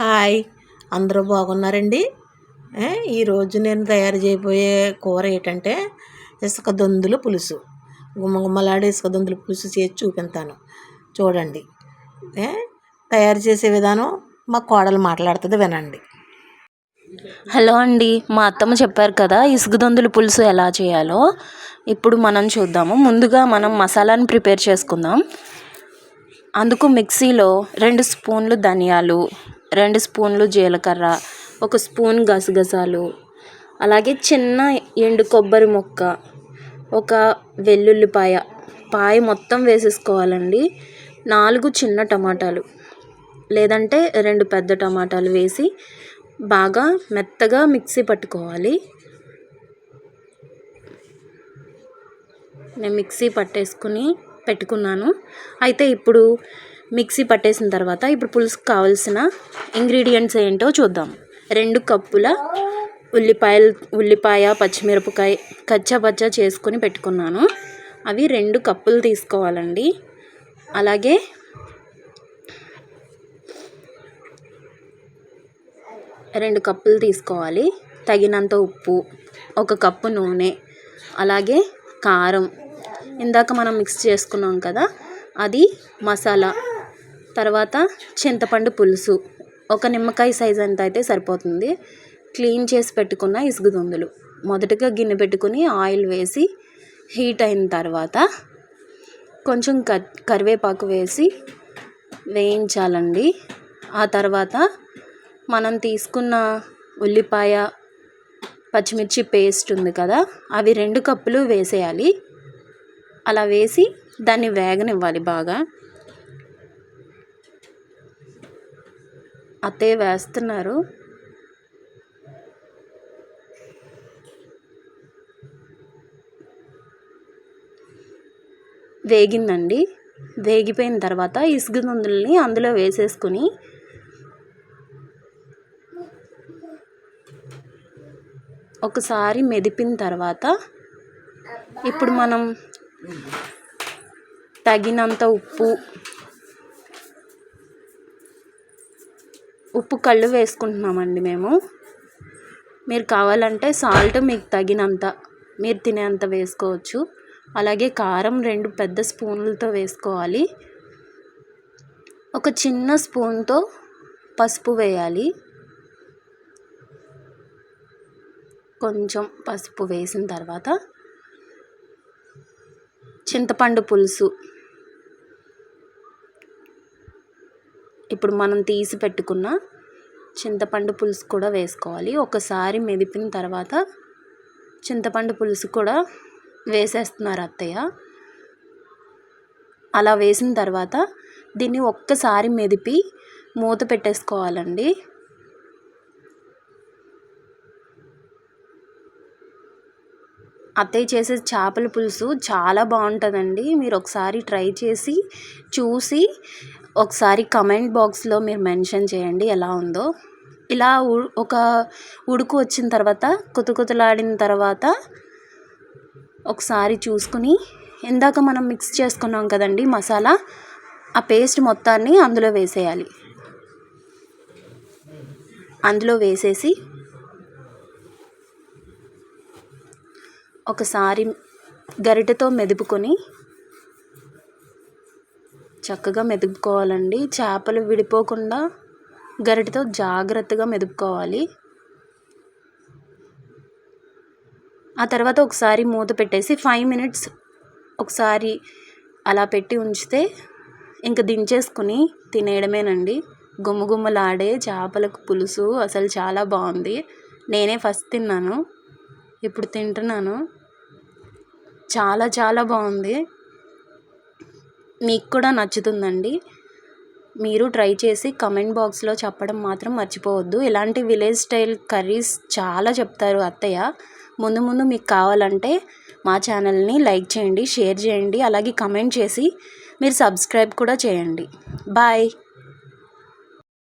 Hi. అందరూ బాగున్నారండి? ఈరోజు నేను తయారు చేయబోయే కూర ఏంటంటే ఇసుక దొందుల పులుసు. గుమ్మగుమ్మలాడే ఇసుక దొందుల పులుసు చేసి చూపిస్తాను. చూడండి. ఏ, తయారు చేసే విధానం మా కోడలు మాట్లాడుతుంది వినండి. హలో అండి. మా అత్తమ్మ చెప్పారు కదా ఇసుగుదొందుల పులుసు ఎలా చేయాలో. ఇప్పుడు మనం చూద్దాము. ముందుగా మనం మసాలాని ప్రిపేర్ చేసుకుందాం. అందుకు మిక్సీలో రెండు స్పూన్లు ధనియాలు రెండు స్పూన్లు జీలకర్ర ఒక స్పూన్ గసగసాలు అలాగే చిన్న ఎండు కొబ్బరి ముక్క ఒక వెల్లుల్లిపాయ. పాయ మొత్తం వేసేసుకోవాలండి. నాలుగు చిన్న టమాటాలు లేదంటే రెండు పెద్ద టమాటాలు వేసి బాగా మెత్తగా మిక్సీ పట్టుకోవాలి. నేను మిక్సీ పట్టేసుకుని పెట్టుకున్నాను. అయితే ఇప్పుడు మిక్సీ పట్టేసిన తర్వాత ఇప్పుడు పులుసుకు కావాల్సిన ఇంగ్రీడియంట్స్ ఏంటో చూద్దాం. రెండు కప్పుల ఉల్లిపాయలు ఉల్లిపాయ పచ్చిమిరపకాయ కచ్చా పచ్చా చేసుకొని పెట్టుకున్నాను. అవి రెండు కప్పులు తీసుకోవాలండి. అలాగే రెండు కప్పులు తీసుకోవాలి. తగినంత ఉప్పు ఒక కప్పు నూనె అలాగే కారం. ఇందాక మనం మిక్స్ చేసుకున్నాం కదా అది మసాలా తర్వాత చింతపండు పులుసు. ఒక నిమ్మకాయ సైజ్ అంత అయితే సరిపోతుంది. క్లీన్ చేసి పెట్టుకున్న ఇసుగుదొందులు మొదటగా గిన్నె పెట్టుకుని ఆయిల్ వేసి హీట్ అయిన తర్వాత కొంచెం కరివేపాకు వేసి వేయించాలండి. ఆ తర్వాత మనం తీసుకున్న ఉల్లిపాయ పచ్చిమిర్చి పేస్ట్ ఉంది కదా అవి రెండు కప్పులు వేసేయాలి. అలా వేసి దాన్ని వేగనివ్వాలి బాగా. అత్తయ్య వేస్తున్నారు. వేగిందండి. వేగిపోయిన తర్వాత ఇసుగు దుందుల్ని అందులో వేసేసుకుని ఒకసారి మెదిపిన తర్వాత ఇప్పుడు మనం తగినంత ఉప్పు ఉప్పు కళ్ళు వేసుకుంటున్నామండి మేము. మీరు కావాలంటే సాల్ట్ మీకు తగినంత మీరు తినేంత వేసుకోవచ్చు. అలాగే కారం రెండు పెద్ద స్పూన్లతో వేసుకోవాలి. ఒక చిన్న స్పూన్తో పసుపు వేయాలి. కొంచెం పసుపు వేసిన తర్వాత చింతపండు పులుసు ఇప్పుడు మనం తీసి పెట్టుకున్న చింతపండు పులుసు కూడా వేసుకోవాలి. ఒకసారి మెదిపిన తర్వాత చింతపండు పులుసు కూడా వేసేస్తున్నారు అత్తయ్య. అలా వేసిన తర్వాత దీన్ని ఒక్కసారి మెదిపి మూత పెట్టేసుకోవాలండి. అత్తయ్య చేసే చేపల పులుసు చాలా బాగుంటుందండి. మీరు ఒకసారి ట్రై చేసి చూసి ఒకసారి కమెంట్ బాక్స్లో మీరు మెన్షన్ చేయండి ఎలా ఉందో. ఇలా ఒక ఉడుకు వచ్చిన తర్వాత కుతుకుతులాడిన తర్వాత ఒకసారి చూసుకుని ఇందాక మనం మిక్స్ చేసుకున్నాం కదండి మసాలా ఆ పేస్ట్ మొత్తాన్ని అందులో వేసేయాలి. అందులో వేసేసి ఒకసారి గరిటెతో మెదుపుకొని చక్కగా మెదుపుకోవాలండి. చేపలు విడిపోకుండా గరిటెతో జాగ్రత్తగా మెదుపుకోవాలి. ఆ తర్వాత ఒకసారి మూత పెట్టేసి ఫైవ్ మినిట్స్ ఒకసారి అలా పెట్టి ఉంచితే ఇంక దించేసుకుని తినేయడమేనండి. గుమ్మగుమ్మలాడే చేపలకు పులుసు అసలు చాలా బాగుంది. నేనే ఫస్ట్ తిన్నాను. ఇప్పుడు తింటున్నాను. చాలా చాలా బాగుంది. మీకు కూడా నచ్చుతుందండి. మీరు ట్రై చేసి కమెంట్ బాక్స్లో చెప్పడం మాత్రం మర్చిపోవద్దు. ఇలాంటి విలేజ్ స్టైల్ కర్రీస్ చాలా చెప్తారు అత్తయ్య. ముందు ముందు మీకు కావాలంటే మా ఛానల్ని లైక్ చేయండి షేర్ చేయండి అలాగే కమెంట్ చేసి మీరు సబ్స్క్రైబ్ కూడా చేయండి. బాయ్.